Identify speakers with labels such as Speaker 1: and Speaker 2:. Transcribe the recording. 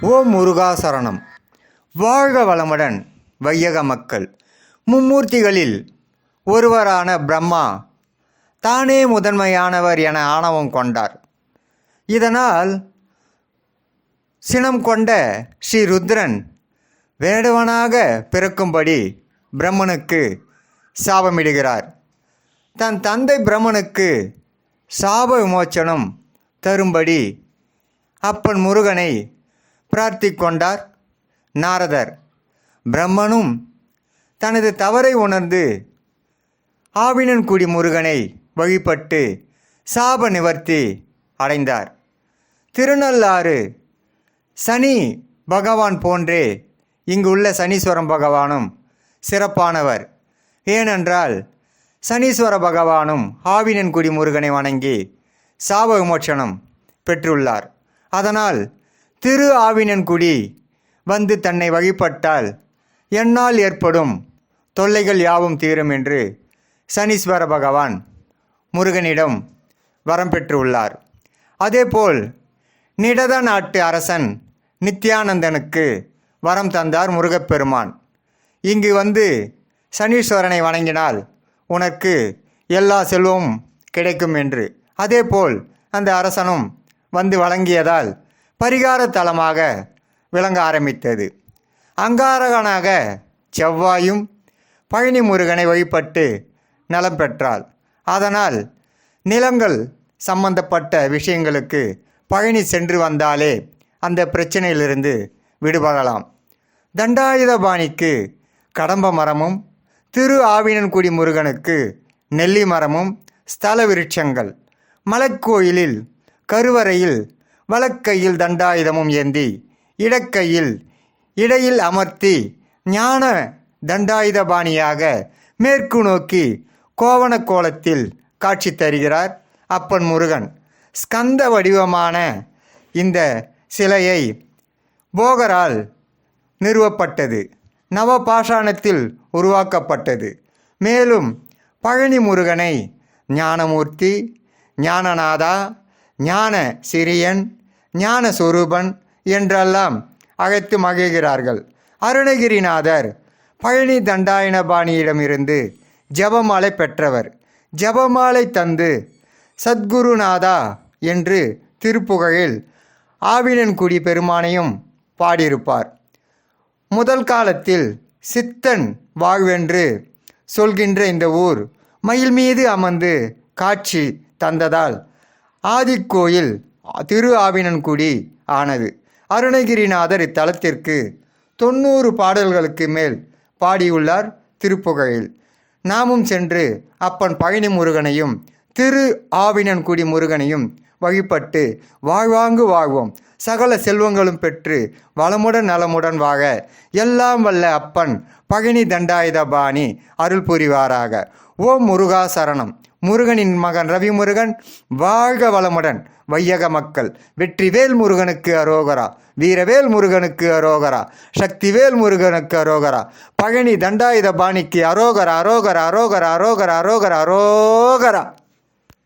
Speaker 1: ஓ முருகாசரணம் வாழ்க வளமுடன் வையக மக்கள். மும்மூர்த்திகளில் ஒருவரான பிரம்மா தானே முதன்மையானவர் என ஆணவம் கொண்டார். இதனால் சினம் கொண்ட ஸ்ரீ ருத்ரன் வேடுவனாக பிறக்கும்படி பிரம்மனுக்கு சாபமிடுகிறார். தன் தந்தை பிரம்மனுக்கு சாப விமோச்சனம் தரும்படி அப்பன் முருகனை பிரார்த்திக்கொண்டார் நாரதர். பிரம்மனும் தனது தவறை உணர்ந்து ஆவினன்குடி முருகனை வழிபட்டு சாப நிவர்த்தி அடைந்தார். திருநள்ளாறு சனி பகவான் போன்றே இங்குள்ள சனீஸ்வரம் பகவானும் சிறப்பானவர். ஏனென்றால் சனீஸ்வர பகவானும் ஆவினன்குடி முருகனை வணங்கி சாப விமோச்சனம் பெற்றுள்ளார். அதனால் திரு ஆவினன்குடி வந்து தன்னை வழிபட்டால் என்னால் ஏற்படும் தொல்லைகள் யாவும் தீரும் என்று சனீஸ்வர பகவான் முருகனிடம் வரம் பெற்றுள்ளார். அதேபோல் நிடத நாட்டு அரசன் நித்யானந்தனுக்கு வரம் தந்தார் முருகப்பெருமான். இங்கு வந்து சனீஸ்வரனை வணங்கினால் உனக்கு எல்லா செல்வமும் கிடைக்கும் என்று. அதேபோல் அந்த அரசனும் வந்து வழங்கியதால் பரிகார தலமாக விளங்க ஆரம்பித்தது. அங்காரகனாக செவ்வாயும் பழனி முருகனை வழிபட்டு நலம் பெற்றாள். அதனால் நிலங்கள் சம்பந்தப்பட்ட விஷயங்களுக்கு பழனி சென்று வந்தாலே அந்த பிரச்சனையிலிருந்து விடுபடலாம். தண்டாயுதபாணிக்கு கடம்ப மரமும் திரு ஆவினன்குடி முருகனுக்கு நெல்லி மரமும் ஸ்தல விருட்சங்கள் மலைக்கோயிலில் கருவறையில் வலக்கையில் தண்டாயுதமும் ஏந்தி இடக்கையில் இடையில் அமர்த்தி ஞான தண்டாயுதபாணியாக மேற்கு நோக்கி கோவண கோலத்தில் காட்சி தருகிறார் அப்பன் முருகன். ஸ்கந்த வடிவமான இந்த சிலையை போகரால் நிறுவப்பட்டது. நவபாஷாணத்தில் உருவாக்கப்பட்டது. மேலும் பழனி முருகனை ஞானமூர்த்தி ஞானநாதா ஞான சிறியன் ஞான சொரூபன் என்றெல்லாம் அழைத்து மகிழ்கிறார்கள். அருணகிரிநாதர் பழனி தண்டாயனபாணியிடமிருந்து ஜெபமாலை பெற்றவர். ஜெபமாலை தந்து சத்குருநாதா என்று திருப்புகழில் ஆவினன்குடி பெருமானையும் பாடியிருப்பார். முதல் காலத்தில் சித்தன் வாழ்வென்று சொல்கின்ற இந்த ஊர் மயில் மீது அமர்ந்து காட்சி தந்ததால் ஆதிக்கோயில் திரு ஆவினன்குடி ஆனது. அருணகிரிநாதர் இத்தலத்திற்கு தொண்ணூறு பாடல்களுக்கு மேல் பாடியுள்ளார் திருப்புகழில். நாமும் சென்று அப்பன் பழனி முருகனையும் திரு ஆவினன்குடி முருகனையும் வழிபட்டு வாழ்வாங்கு வாழ்வோம். சகல செல்வங்களும் பெற்று வளமுடன் நலமுடன் வாழ எல்லாம் வல்ல அப்பன் பழனி தண்டாயுதபாணி அருள் புரிவாராக. ஓம் முருகா சரணம். முருகனின் மகன் ரவி முருகன் வாழ்க வளமுடன் வையக மக்கள். வெற்றிவேல் முருகனுக்கு அரோகரா வீரவேல் முருகனுக்கு அரோகரா சக்திவேல் முருகனுக்கு அரோகரா பழனி தண்டாயுத பாணிக்கு அரோகரா அரோகரா அரோகரா அரோகரா அரோகரா அரோகரா.